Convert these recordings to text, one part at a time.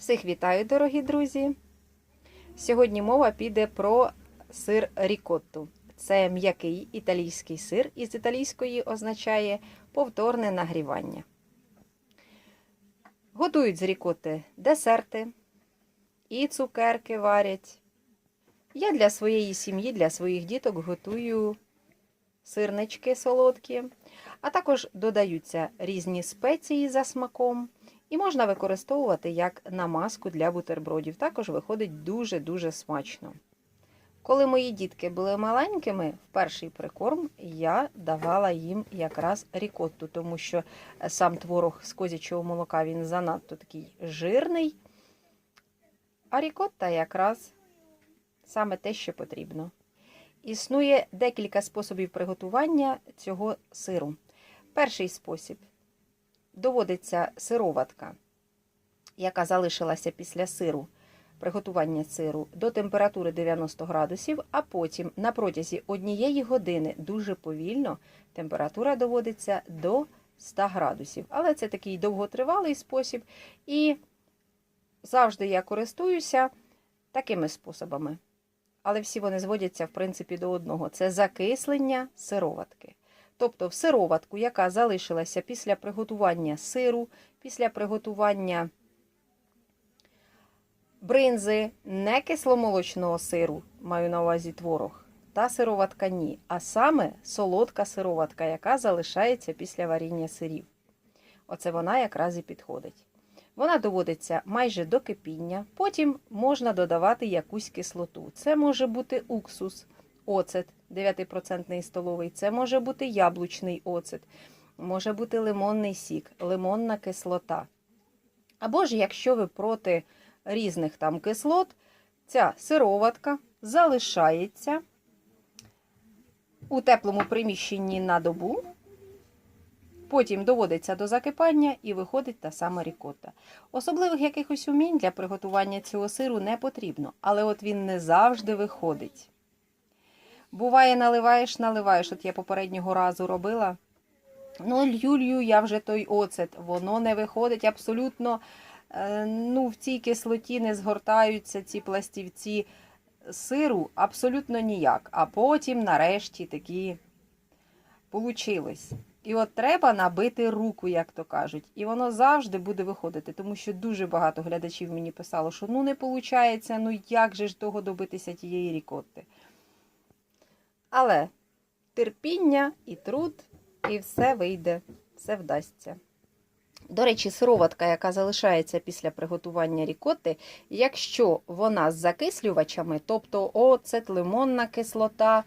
Всіх вітаю, дорогі друзі! Сьогодні мова піде про сир рікотту. Це м'який італійський сир, із італійської означає повторне нагрівання. Готують з рікоти десерти і цукерки варять. Я для своєї сім'ї, для своїх діток готую сирнички солодкі, а також додаються різні спеції за смаком. І можна використовувати як намазку для бутербродів. Також виходить дуже-дуже смачно. Коли мої дітки були маленькими, в перший прикорм я давала їм якраз рікотту, тому що сам творог з козячого молока він занадто такий жирний. А рікотта якраз саме те, що потрібно. Існує декілька способів приготування цього сиру. Перший спосіб доводиться сироватка, яка залишилася після сиру, приготування сиру до температури 90 градусів, а потім на протязі однієї години дуже повільно температура доводиться до 100 градусів. Але це такий довготривалий спосіб, і завжди я користуюся такими способами. Але всі вони зводяться, в принципі, до одного: це закислення сироватки. Тобто в сироватку, яка залишилася після приготування сиру, після приготування бринзи, не кисломолочного сиру, маю на увазі творог, та сироватка ні, а саме солодка сироватка, яка залишається після варіння сирів. Оце вона якраз і підходить. Вона доводиться майже до кипіння, потім можна додавати якусь кислоту. Це може бути уксус, оцет 9% столовий, це може бути яблучний оцет, може бути лимонний сік, лимонна кислота. Або ж, якщо ви проти різних там кислот, ця сироватка залишається у теплому приміщенні на добу. Потім доводиться до закипання і виходить та сама рікотта. Особливих якихось умінь для приготування цього сиру не потрібно, але от він не завжди виходить. Буває, наливаєш, наливаєш. От я попереднього разу робила. Ну, лью-лью, я вже той оцет. Воно не виходить абсолютно. е, Ну, в цій кислоті не згортаються ці пластівці сиру абсолютно ніяк. А потім, нарешті, такі получилось. І от треба набити руку, як то кажуть. І воно завжди буде виходити, тому що дуже багато глядачів мені писало, що ну не виходить, ну як же ж того добитися тієї рікотти. Але терпіння і труд, і все вийде, все вдасться. До речі, сироватка, яка залишається після приготування рікотти, якщо вона з закислювачами, тобто оцет, лимонна кислота,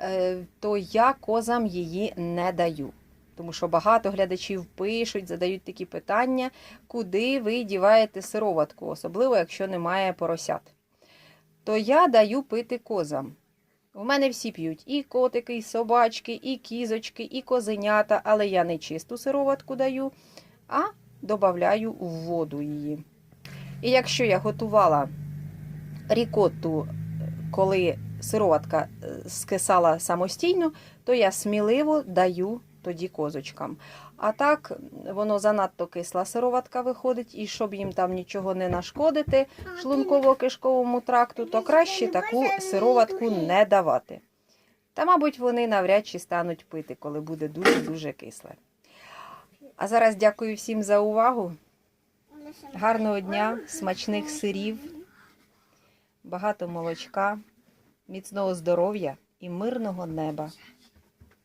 е, то я козам її не даю. Тому що багато глядачів пишуть, задають такі питання, куди ви діваєте сироватку, особливо якщо немає поросят. То я даю пити козам. У мене всі п'ють і котики, і собачки, і кізочки, і козенята, але я не чисту сироватку даю, а додаю в воду її. І якщо я готувала рікотту, коли сироватка е, скисала самостійно, то я сміливо даю тоді козочкам. А так воно занадто кисла сироватка виходить, і щоб їм там нічого не нашкодити шлунково-кишковому тракту, то краще таку сироватку не давати. Та, мабуть, вони навряд чи стануть пити, коли буде дуже-дуже кисле. А зараз дякую всім за увагу. Гарного дня, смачних сирів, багато молочка, міцного здоров'я і мирного неба.